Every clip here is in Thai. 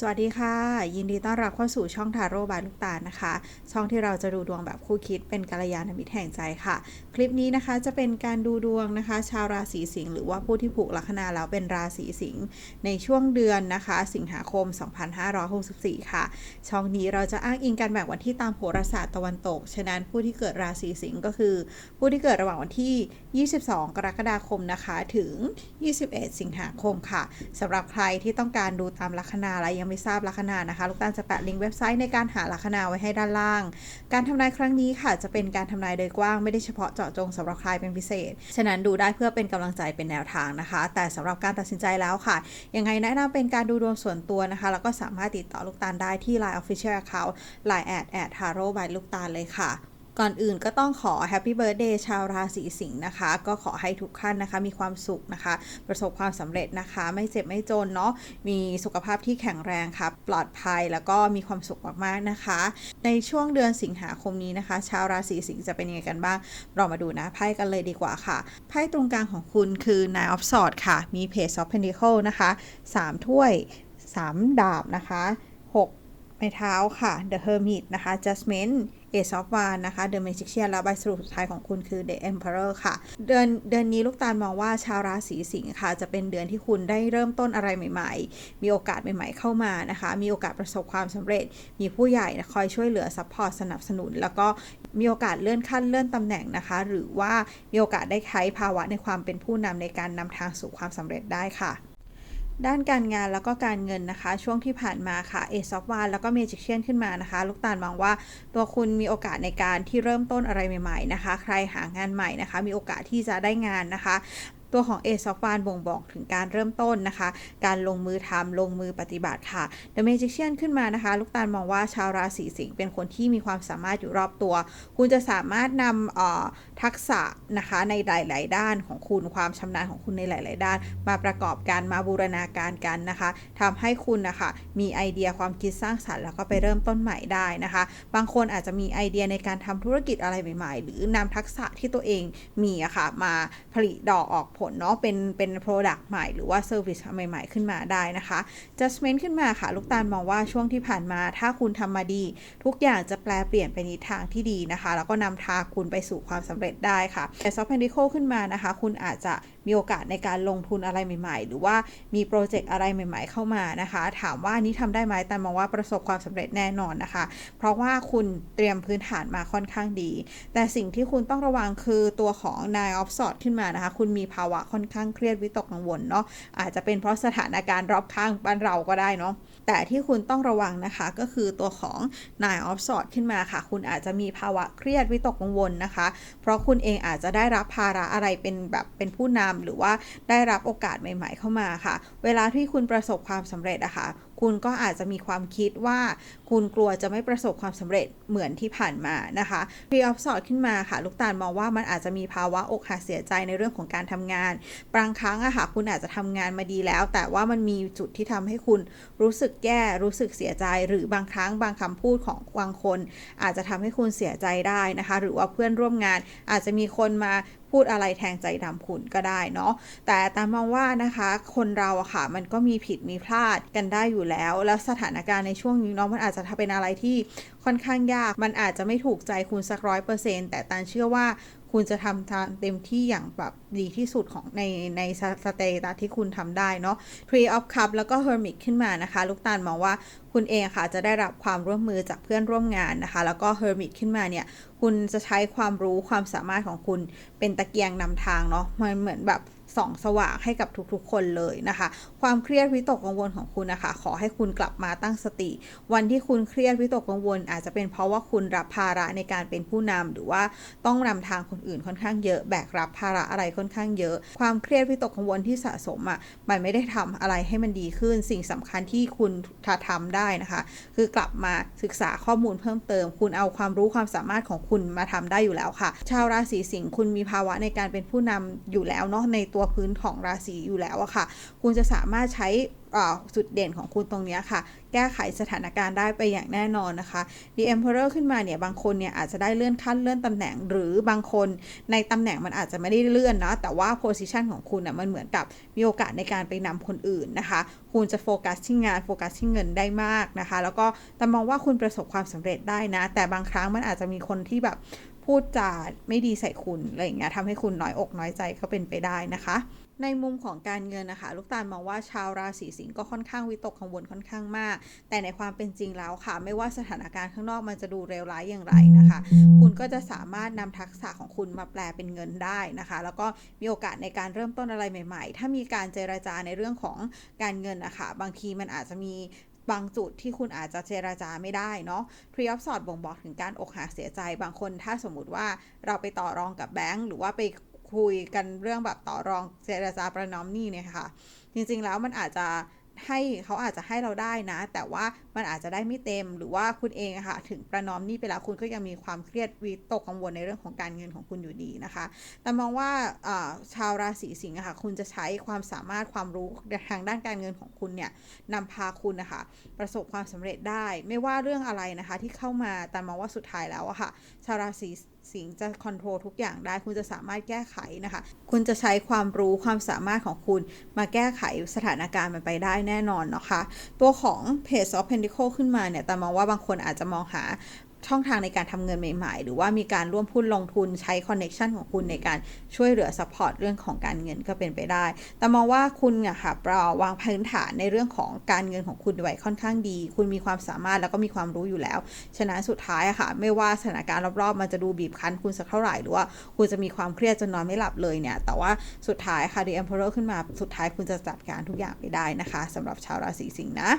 สวัสดีค่ะ ยินดีต้อนรับเข้าสู่ช่องทาโร่บายลูกตาลนะคะ ช่องที่เราจะดูดวงแบบคู่คิดเป็นกัลยาณมิตรแห่งใจค่ะ คลิปนี้นะคะจะเป็นการดูดวงนะคะ ชาวราศีสิงห์หรือว่าผู้ที่ผูกลัคนาแล้วเป็นราศีสิงห์ในช่วงเดือนนะคะ สิงหาคม 2564 ค่ะ ช่องนี้เราจะอ้างอิงการแบ่งวันที่ตามโหราศาสตร์ตะวันตก ฉะนั้นผู้ที่เกิดราศีสิงห์ก็คือ ผู้ที่เกิดระหว่างวันที่ 22 กรกฎาคมนะคะ ถึง 21 สิงหาคมค่ะสำหรับใครที่ต้องการดูตามลัคนาและยังไม่ทราบลัคนานะคะ ลูกตาลจะแปะลิงก์เว็บไซต์ในการหาลัคนาไว้ให้ด้านล่าง การทำนายครั้งนี้ค่ะ จะเป็นการทำนายโดยกว้างไม่ได้เฉพาะเจาะจงสำหรับใครเป็นพิเศษ ฉะนั้นดูได้เพื่อเป็นกำลังใจเป็นแนวทางนะคะ แต่สำหรับการตัดสินใจแล้วค่ะยังไงแนะนำเป็นการดูดวงส่วนตัวนะคะ แล้วก็สามารถติดต่อลูกตาลได้ที่ Line Official Account Line แอดแอดทาโร่บายลูกตาลเลยค่ะ ก่อนอื่นก็ต้องขอ Happy Birthday ชาวราศีสิงห์นะคะ ก็ขอให้ทุกท่านนะคะ มีความสุขนะคะ ประสบความสำเร็จนะคะ ไม่เจ็บไม่จนเนาะมีสุขภาพที่แข็งแรงค่ะ ปลอดภัยแล้วก็มีความสุขมากๆนะคะ ในช่วงเดือนสิงหาคมนี้นะคะ ชาวราศีสิงห์จะเป็นยังไงกันบ้าง เรามาดูนะไพ่กันเลยดีกว่าค่ะไพ่ตรงกลางของคุณคือ Nine of Swords ค่ะ มี Page of Pentacles นะคะ3ถ้วย 3 ดาบนะคะ 6 ไม้เท้าค่ะ The Hermit นะคะ Judgment Ace of Wands นะคะ The Magician แล้วใบสรุปสุดท้ายของคุณคือ The Emperor ค่ะ เดือนเดือนนี้ลูกตาลมองว่าชาวราศีสิงห์ค่ะ จะเป็นเดือนที่คุณได้เริ่มต้นอะไรใหม่ ๆ มีโอกาสใหม่ ๆ เข้ามานะคะ มีโอกาสประสบความสำเร็จ มีผู้ใหญ่คอยช่วยเหลือซัพพอร์ตสนับสนุน แล้วก็มีโอกาสเลื่อนขั้นเลื่อนตำแหน่งนะคะ หรือว่ามีโอกาสได้ใช้ภาวะในความเป็นผู้นำในการนำทางสู่ความสำเร็จได้ค่ะ ด้านการงานแล้วก็การเงินนะคะ ช่วงที่ผ่านมาค่ะเอซอฟวานแล้วก็เมจิเชียนขึ้นมานะคะ ลูกตาลมองว่าตัวคุณมีโอกาสในการที่เริ่มต้นอะไรใหม่ ๆนะคะ ใครหางานใหม่นะคะ มีโอกาสที่จะได้งานนะคะ ตัวของเอซอฟวานบ่งบอกถึงการเริ่มต้นนะคะ การลงมือทำลงมือปฏิบัติค่ะ The Magician ขึ้นมานะคะ ลูกตาลมองว่าชาวราศีสิงห์เป็นคนที่มีความสามารถอยู่รอบตัว คุณจะสามารถนำทักษะนะคะในหลาย ๆ ด้านของคุณความชำนาญของคุณในหลาย ๆ ด้าน มาประกอบกันมาบูรณาการกันนะคะทำให้คุณนะคะมีไอเดียความคิดสร้างสรรค์แล้วก็ไปเริ่มต้นใหม่ได้นะคะ บางคนอาจจะมีไอเดียในการทำธุรกิจอะไรใหม่ ๆ หรือนำทักษะที่ตัวเองมีอะค่ะมาผลิตดอกออกผลเนาะเป็นเป็น Product ใหม่หรือว่า Service ใหม่ ๆ ขึ้นมาได้นะคะ Judgment ขึ้นมาค่ะ ลูกตาลมองว่าช่วงที่ผ่านมาถ้าคุณทำมาดี ทุกอย่างจะแปลเปลี่ยนไปในทางที่ดีนะคะ แล้วก็นำทางคุณไปสู่ความสำเร็จได้ค่ะแต่ซอฟต์แพนดิโคขึ้นมานะคะ คุณอาจจะ มีโอกาสในการลงทุนอะไรใหม่ ๆ หรือว่ามีโปรเจกต์อะไรใหม่ ๆ เข้ามานะคะ ถามว่านี้ทำได้ไหมแต่มองว่าประสบความสำเร็จแน่นอนนะคะ เพราะว่าคุณเตรียมพื้นฐานมาค่อนข้างดี แต่สิ่งที่คุณต้องระวังคือตัวของ Nine of Swords ขึ้นมานะคะ คุณมีภาวะค่อนข้างเครียดวิตกกังวลเนาะอาจจะเป็นเพราะสถานการณ์รอบข้างบ้านเราก็ได้เนาะแต่ที่คุณต้องระวังนะคะก็คือตัวของ Nine of Swords ขึ้นมาค่ะ คุณอาจจะมีภาวะเครียดวิตกกังวลนะคะ เพราะคุณเองอาจจะได้รับภาระอะไรเป็นแบบเป็นผู้นำหรือว่าได้รับโอกาสใหม่ ๆ เข้ามาค่ะ เวลาที่คุณประสบความสำเร็จอะค่ะคุณก็อาจจะมีความคิดว่าคุณกลัวจะไม่ประสบความสำเร็จเหมือนที่ผ่านมานะคะ p r e of s o r t ขึ้นมาค่ะ ลูกตาลมองว่ามันอาจจะมีภาวะอกหักเสียใจในเรื่องของการทำงาน บางครั้งอะค่ะ คุณอาจจะทำงานมาดีแล้ว แต่ว่ามันมีจุดที่ทำให้คุณรู้สึกแย่รู้สึกเสียใจ หรือบางครั้งบางคำพูดของบางคน อาจจะทำให้คุณเสียใจได้นะคะ หรือว่าเพื่อนร่วมงานอาจจะมีคนมาพูดอะไรแทงใจดำคุณก็ได้เนาะแต่ตามมองว่านะคะคนเราอะค่ะมันก็มีผิดมีพลาดกันได้อยู่แล้ว แล้วสถานการณ์ในช่วงนี้เนาะมันอาจจะเป็นอะไรที่ค่อนข้างยาก มันอาจจะไม่ถูกใจคุณสักร้อยเปอร์เซ็นต์แต่ตานเชื่อว่า คุณจะทำทางเต็มที่อย่างแบบดีที่สุดของในในสเตตัสที่คุณทำได้เนาะ Tree of Cup แล้วก็ Hermit ขึ้นมานะคะ ลูกตาลมองว่าคุณเองค่ะจะได้รับความร่วมมือจากเพื่อนร่วมงานนะคะ แล้วก็ Hermit ขึ้นมาเนี่ย คุณจะใช้ความรู้ความสามารถของคุณเป็นตะเกียงนำทางเนาะมันเหมือนแบบ ส่องสว่างให้กับทุกๆ คนเลยนะคะ ความเครียดวิตกกังวลของคุณนะคะ ขอให้คุณกลับมาตั้งสติ วันที่คุณเครียดวิตกกังวล อาจจะเป็นเพราะว่าคุณรับภาระในการเป็นผู้นำหรือว่าต้องนำทางคนอื่นค่อนข้างเยอะ แบกรับภาระอะไรค่อนข้างเยอะ ความเครียดวิตกกังวลที่สะสมอะมันไม่ได้ทำอะไรให้มันดีขึ้น สิ่งสำคัญที่คุณทำได้นะคะ คือกลับมาศึกษาข้อมูลเพิ่มเติม คุณเอาความรู้ความสามารถของคุณมาทำได้อยู่แล้วค่ะ ชาวราศีสิงห์คุณมีภาวะในการเป็นผู้นำอยู่แล้วเนาะในตัวพื้นของราศีอยู่แล้วอะค่ะ คุณจะสามารถใช้จุดเด่นของคุณตรงนี้ค่ะ แก้ไขสถานการณ์ได้ไปอย่างแน่นอนนะคะ The Emperor ขึ้นมาเนี่ยบางคนเนี่ยอาจจะได้เลื่อนขั้นเลื่อนตำแหน่ง หรือบางคนในตำแหน่งมันอาจจะไม่ได้เลื่อนนะแต่ว่า position ของคุณน่ะมันเหมือนกับมีโอกาสในการไปนำคนอื่นนะคะ คุณจะโฟกัสที่งานโฟกัสที่เงินได้มากนะคะ แล้วก็แต่มองว่าคุณประสบความสำเร็จได้นะ แต่บางครั้งมันอาจจะมีคนที่แบบ พูดจาไม่ดีใส่คุณอะไรอย่างเงี้ยทำให้คุณน้อยอกน้อยใจก็เป็นไปได้นะคะ ในมุมของการเงินนะคะ ลูกตาลมองว่าชาวราศีสิงห์ก็ค่อนข้างวิตกกังวลค่อนข้างมาก แต่ในความเป็นจริงแล้วค่ะ ไม่ว่าสถานการณ์ข้างนอกมันจะดูเลวร้ายอย่างไรนะคะ คุณก็จะสามารถนำทักษะของคุณมาแปลเป็นเงินได้นะคะ แล้วก็มีโอกาสในการเริ่มต้นอะไรใหม่ ๆ ถ้ามีการเจรจาในเรื่องของการเงินนะคะบางทีมันอาจจะมี บางจุดที่คุณอาจจะเจราจาไม่ได้เนาะพรีออฟสอดบ่งบอกถึงการอกหักเสียใจบางคน ถ้าสมมติว่าเราไปต่อรองกับแบงก์หรือว่าไปคุยกันเรื่องแบบต่อรองเจรจาประนอมหนี้เนี่ยค่ะ จริงๆแล้วมันอาจจะ ให้เขาอาจจะให้เราได้นะ แต่ว่ามันอาจจะได้ไม่เต็มหรือว่าคุณเองอะค่ะถึงประนอมนี้ไปแล้วคุณก็ยังมีความเครียดวิตกกังวลในเรื่องของการเงินของคุณอยู่ดีนะคะ แต่มองว่าชาวราศีสิงห์อะค่ะคุณจะใช้ความสามารถความรู้ทางด้านการเงินของคุณเนี่ยนำพาคุณนะคะประสบความสำเร็จได้ ไม่ว่าเรื่องอะไรนะคะที่เข้ามาแต่มองว่าสุดท้ายแล้วอะค่ะชาวราศี สิงจะคอนโทรลทุกอย่างได้ คุณจะสามารถแก้ไขนะคะ คุณจะใช้ความรู้ความสามารถของคุณมาแก้ไขสถานการณ์มันไปได้แน่นอนนะคะ ตัวของ Page of Pentacle ขึ้นมาเนี่ยแต่มองว่าบางคนอาจจะมองหา ช่องทางในการทำเงินใหม่ ๆ หรือว่ามีการร่วมพุนลงทุนใช้คอนเน็ชันของคุณในการช่วยเหลือ s u p p อร์ตเรื่องของการเงินก็เป็นไปได้ แต่มองว่าคุณอะค่ะเราวางพื้นฐานในเรื่องของการเงินของคุณไว้ค่อนข้างดี คุณมีความสามารถแล้วก็มีความรู้อยู่แล้ว ฉะนั้นสุดท้ายอะค่ะ ไม่ว่าสถานการณ์รอบๆ มันจะดูบีบคั้นคุณสักเท่าไหร่ หรือว่าคุณจะมีความเครียดจนนอนไม่หลับเลยเนี่ย แต่ว่าสุดท้ายค่ะ The Emperor ขึ้นมา สุดท้ายคุณจะจัดการทุกอย่างไปได้นะคะสำหรับชาวราศีสิงห์นะ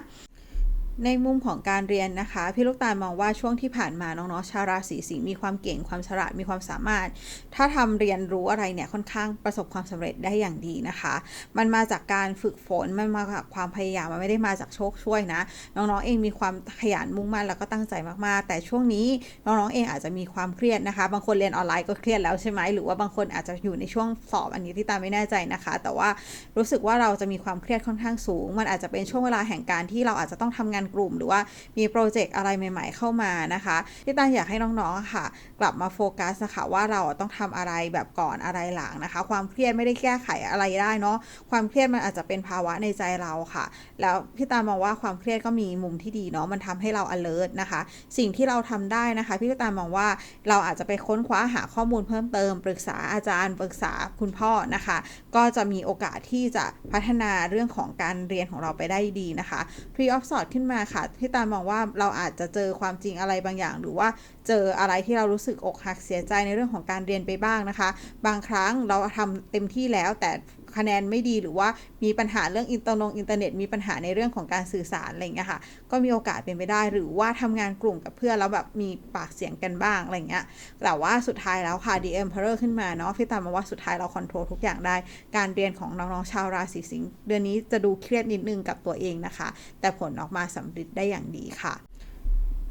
ในมุมของการเรียนนะคะ พี่ลูกตาลมองว่าช่วงที่ผ่านมาน้องๆชาวราศีสิงห์มีความเก่งความฉลาดมีความสามารถ ถ้าทำเรียนรู้อะไรเนี่ยค่อนข้างประสบความสำเร็จได้อย่างดีนะคะ มันมาจากการฝึกฝนมันมาจากความพยายามมันไม่ได้มาจากโชคช่วยนะ น้องๆเองมีความขยันมุ่งมั่นแล้วก็ตั้งใจมากๆ แต่ช่วงนี้น้องๆเองอาจจะมีความเครียดนะคะ บางคนเรียนออนไลน์ก็เครียดแล้วใช่ไหมหรือว่าบางคนอาจจะอยู่ในช่วงสอบอันนี้ที่ตาไม่แน่ใจนะคะ แต่ว่ารู้สึกว่าเราจะมีความเครียดค่อนข้างสูง มันอาจจะเป็นช่วงเวลาแห่งการที่เราอาจจะต้องทำงานกลุ่ม หรือว่ามีโปรเจกต์อะไรใหม่ ๆ เข้ามานะคะที่ตาอยากให้น้องๆค่ะ กลับมาโฟกัสนะคะว่าเราต้องทำอะไรแบบก่อนอะไรหลังนะคะ ความเครียดไม่ได้แก้ไขอะไรได้เนาะความเครียดมันอาจจะเป็นภาวะในใจเราค่ะ แล้วพี่ตามองว่าความเครียดก็มีมุมที่ดีเนาะมันทำให้เรา alert นะคะ สิ่งที่เราทำได้นะคะ พี่ตามองว่าเราอาจจะไปค้นคว้าหาข้อมูลเพิ่มเติม ปรึกษาอาจารย์ ปรึกษาคุณพ่อนะคะ ก็จะมีโอกาสที่จะพัฒนาเรื่องของการเรียนของเราไปได้ดีนะคะ pre of s o r t ขึ้นมาค่ะ ที่ตามองว่าเราอาจจะเจอความจริงอะไรบางอย่าง หรือว่าเจออะไรที่เรารู้สึกอกหักเสียใจในเรื่องของการเรียนไปบ้างนะคะ บางครั้งเราทำเต็มที่แล้วแต่ คะแนนไม่ดีหรือว่ามีปัญหาเรื่องอินเตอร์นงอินเทอร์เน็ตมีปัญหาในเรื่องของการสื่อสารอะไรเงี้ยค่ะก็มีโอกาสเป็นไปได้หรือว่าทำงานกลุ่มกับเพื่อนแล้วแบบมีปากเสียงกันบ้างอะไรเงี้ยแต่ว่าสุดท้ายแล้วค่ะ The Emperor ขึ้นมาเนาะพี่ตามมาว่าสุดท้ายเราคอนโทรลทุกอย่างได้ การเรียนของน้องๆชาวราศีสิงห์เดือนนี้จะดูเครียดนิดนึงกับตัวเองนะคะ แต่ผลออกมาสำเร็จได้อย่างดีค่ะ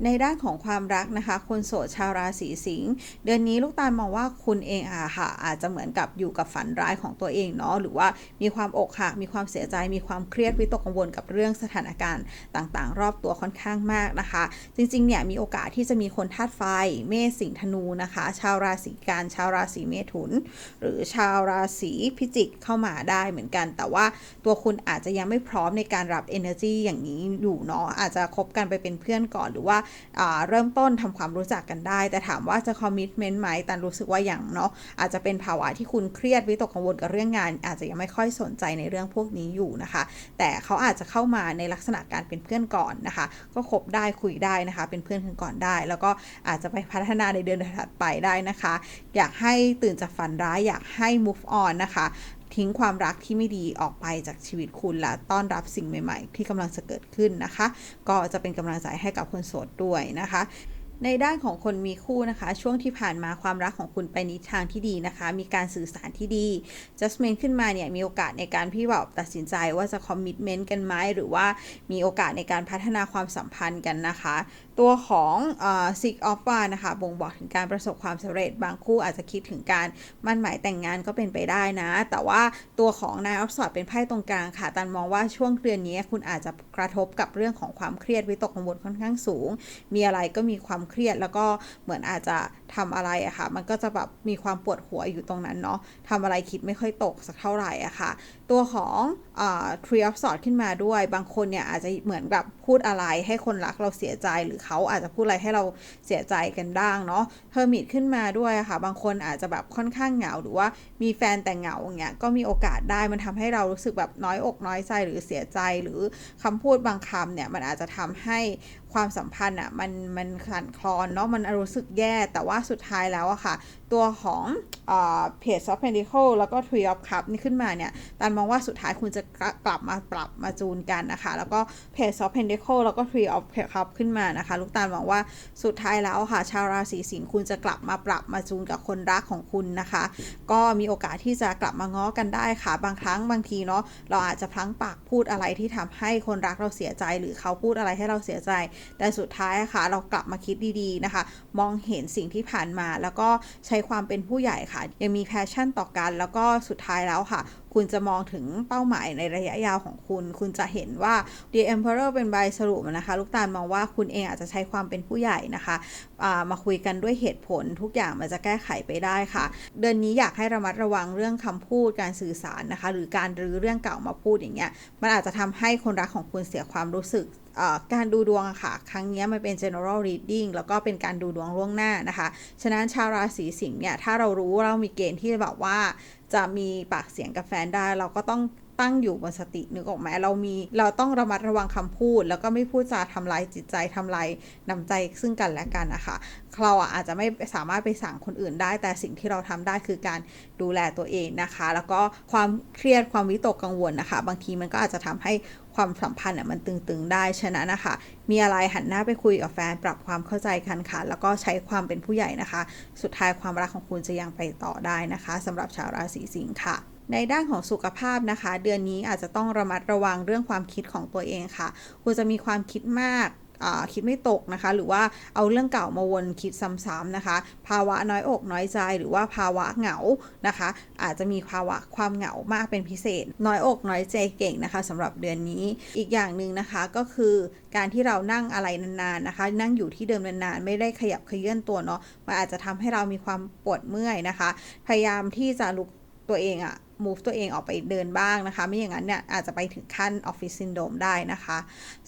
ในด้านของความรักนะคะ คนโสดชาวราศีสิงห์เดือนนี้ลูกตาลมองว่าคุณเองอะค่ะ อาจจะเหมือนกับอยู่กับฝันร้ายของตัวเองเนาะหรือว่ามีความอกหักมีความเสียใจมีความเครียดวิตกกังวลกับเรื่องสถานการณ์ต่างๆ รอบตัวค่อนข้างมากนะคะ จริงๆเนี่ยมีโอกาสที่จะมีคนธาตุไฟ เมษสิงห์ธนูนะคะ ชาวราศีกันชาวราศีเมถุน หรือชาวราศีพิจิกเข้ามาได้เหมือนกัน แต่ว่าตัวคุณอาจจะยังไม่พร้อมในการรับ energy อย่างนี้อยู่เนาะอาจจะคบกันไปเป็นเพื่อนก่อนหรือว่าเริ่มต้นทำความรู้จักกันได้ แต่ถามว่าจะคอมมิชเมนต์ไหมแต่รู้สึกว่าอย่างเนาะอาจจะเป็นภาวะที่คุณเครียดวิตกกังวลกับเรื่องงาน อาจจะยังไม่ค่อยสนใจในเรื่องพวกนี้อยู่นะคะ แต่เขาอาจจะเข้ามาในลักษณะการเป็นเพื่อนก่อนนะคะ ก็คบได้คุยได้นะคะ เป็นเพื่อนกันก่อนได้ แล้วก็อาจจะไปพัฒนาในเดือนถัดไปได้นะคะ อยากให้ตื่นจากฝันร้ายอยากให้ move on นะคะ ทิ้งความรักที่ไม่ดีออกไปจากชีวิตคุณและต้อนรับสิ่งใหม่ ๆ ที่กำลังจะเกิดขึ้นนะคะ ก็จะเป็นกำลังใจให้กับคนโสดด้วยนะคะในด้านของคนมีคู่นะคะ ช่วงที่ผ่านมาความรักของคุณไปในทางที่ดีนะคะ มีการสื่อสารที่ดี Justment ขึ้นมาเนี่ยมีโอกาสในการที่แบบตัดสินใจว่าจะคอมมิชเมนต์กันไหมหรือว่ามีโอกาสในการพัฒนาความสัมพันธ์กันนะคะ ตัวของเอ่อ Six of Wands นะคะ บ่งบอกถึงการประสบความสำเร็จ บางคู่อาจจะคิดถึงการมั่นหมายแต่งงานก็เป็นไปได้นะ แต่ว่าตัวของ Nine of Swords เป็นไพ่ตรงกลางค่ะ ตันมองว่าช่วงเดือนนี้คุณอาจจะกระทบกับเรื่องของความเครียดวิตกกังวลค่อนข้างสูง มีอะไรก็มีความเครียดแล้วก็เหมือนอาจจะทำอะไรอะค่ะ มันก็จะแบบมีความปวดหัวอยู่ตรงนั้นเนาะทำอะไรคิดไม่ค่อยตกสักเท่าไหร่อะค่ะ ตัวของ ทรีออฟสอดขึ้นมาด้วย บางคนเนี่ยอาจจะเหมือนแบบพูดอะไรให้คนรักเราเสียใจหรือเขาอาจจะพูดอะไรให้เราเสียใจกันบ้างเนาะเทอร์มิตขึ้นมาด้วยค่ะ บางคนอาจจะแบบค่อนข้างเหงา หรือว่ามีแฟนแต่เหงาอย่างเงี้ยก็มีโอกาสได้มันทำให้เรารู้สึกแบบน้อยอกน้อยใจหรือเสียใจหรือคำพูดบางคำเนี่ยมันอาจจะทำให้ ความสัมพันธ์อะมันมันสั่นคลอนเนาะมันรู้สึกแย่แต่ว่าสุดท้ายแล้วอะค่ะ ตัวของเพจ of Pentacle แล้วก็ Three of Cups นี่ขึ้นมาเนี่ยตันมองว่าสุดท้ายคุณจะกลับมาปรับมาจูนกันนะคะ แล้วก็เพจ of Pentacle แล้วก็ Three of Cups ขึ้นมานะคะ ลูกตาลมองว่าสุดท้ายแล้วค่ะ ชาวราศีสิงห์คุณจะกลับมาปรับมาจูนกับคนรักของคุณนะคะ ก็มีโอกาสที่จะกลับมาง้อกันได้ค่ะ บางครั้งบางทีเนาะเราอาจจะพลั้งปากพูดอะไรที่ทำให้คนรักเราเสียใจ หรือเขาพูดอะไรให้เราเสียใจแต่สุดท้ายค่ะ เรากลับมาคิดดีๆนะคะ มองเห็นสิ่งที่ผ่านมา แล้วก็ใช้ความเป็นผู้ใหญ่ค่ะ ยังมีแพชชั่นต่อกัน แล้วก็สุดท้ายแล้วค่ะ คุณจะมองถึงเป้าหมายในระยะยาวของคุณ คุณจะเห็นว่า The Emperor เป็นใบสรุปนะคะ ลูกตาลมองว่าคุณเองอาจจะใช้ความเป็นผู้ใหญ่นะคะมาคุยกันด้วยเหตุผลทุกอย่างมันจะแก้ไขไปได้ค่ะ เดือนนี้อยากให้ระมัดระวังเรื่องคำพูดการสื่อสารนะคะ หรือการรื้อเรื่องเก่ามาพูดอย่างเงี้ยมันอาจจะทำให้คนรักของคุณเสียความรู้สึก การดูดวงค่ะ ครั้งนี้มันเป็น general reading แล้วก็เป็นการดูดวงล่วงหน้านะคะ ฉะนั้นชาวราศีสิงห์เนี่ย ถ้าเรารู้เรามีเกณฑ์ที่แบบว่าจะมีปากเสียงกับแฟนได้ เราก็ต้อง ตั้งอยู่บนสตินึกออกไหมเรามีเราต้องระมัดระวังคำพูด แล้วก็ไม่พูดจาทำลายจิตใจทำลายน้ำใจซึ่งกันและกันนะคะเราอาจจะไม่สามารถไปสั่งคนอื่นได้ แต่สิ่งที่เราทำได้คือการดูแลตัวเองนะคะ แล้วก็ความเครียดความวิตกกังวลนะคะ บางทีมันก็อาจจะทำให้ความสัมพันธ์มันตึงๆได้ฉะนั้นนะคะ มีอะไรหันหน้าไปคุยกับแฟนปรับความเข้าใจกันค่ะ แล้วก็ใช้ความเป็นผู้ใหญ่นะคะ สุดท้ายความรักของคุณจะยังไปต่อได้นะคะสำหรับชาวราศีสิงค์ค่ะ ในด้านของสุขภาพนะคะ เดือนนี้อาจจะต้องระมัดระวังเรื่องความคิดของตัวเองค่ะคุณจะมีความคิดมากคิดไม่ตกนะคะ หรือว่าเอาเรื่องเก่ามาวนคิดซ้ำๆนะคะ ภาวะน้อยอกน้อยใจหรือว่าภาวะเหงานะคะ อาจจะมีภาวะความเหงามากเป็นพิเศษ น้อยอกน้อยใจเก่งนะคะสำหรับเดือนนี้อีกอย่างหนึ่งนะคะก็คือการที่เรานั่งอะไรนานๆนะคะ นั่งอยู่ที่เดิมนานๆ ไม่ได้ขยับเขยื่อนตัวเนาะมันอาจจะทำให้เรามีความปวดเมื่อยนะคะ พยายามที่จะลุกตัวเองอะ move ตัวเองออกไปเดินบ้างนะคะ ไม่อย่างนั้นเนี่ยอาจจะไปถึงขั้น office syndrome ได้นะคะ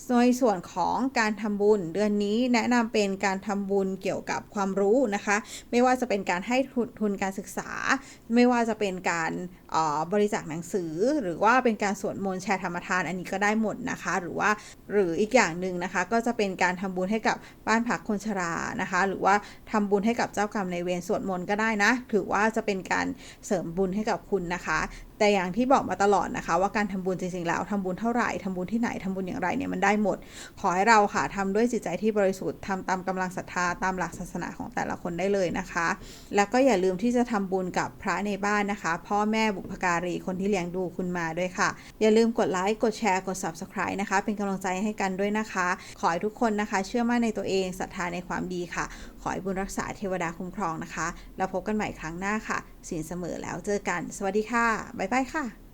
ในส่วนของการทำบุญเดือนนี้แนะนำเป็นการทำบุญเกี่ยวกับความรู้นะคะ ไม่ว่าจะเป็นการให้ทุนการศึกษา ไม่ว่าจะเป็นการบริจาคหนังสือ หรือว่าเป็นการสวดมนต์แชร์ธรรมทานอันนี้ก็ได้หมดนะคะ หรือว่าหรืออีกอย่างหนึ่งนะคะ ก็จะเป็นการทำบุญให้กับบ้านพักคนชรานะคะ หรือว่าทำบุญให้กับเจ้ากรรมในเวรสวดมนต์ก็ได้นะ ถือว่าจะเป็นการเสริมบุญให้กับคุณนะคะ tá? แต่อย่างที่บอกมาตลอดนะคะ ว่าการทำบุญจริงๆแล้วทำบุญเท่าไหร่ทำบุญที่ไหนทำบุญอย่างไรเนี่ยมันได้หมด ขอให้เราค่ะทำด้วยจิตใจที่บริสุทธิ์ทำตามกำลังศรัทธาตามหลักศาสนาของแต่ละคนได้เลยนะคะ แล้วก็อย่าลืมที่จะทำบุญกับพระในบ้านนะคะ พ่อแม่บุพการีคนที่เลี้ยงดูคุณมาด้วยค่ะ อย่าลืมกดไลค์กดแชร์กด subscribe นะคะ เป็นกำลังใจให้กันด้วยนะคะ ขอให้ทุกคนนะคะ เชื่อมั่นในตัวเองศรัทธาในความดีค่ะ ขอให้บุญรักษาเทวดาคุ้มครองนะคะ แล้วพบกันใหม่ครั้งหน้าค่ะสินเสมอแล้วเจอกัน สวัสดีค่ะบ๊ายบายค่ะ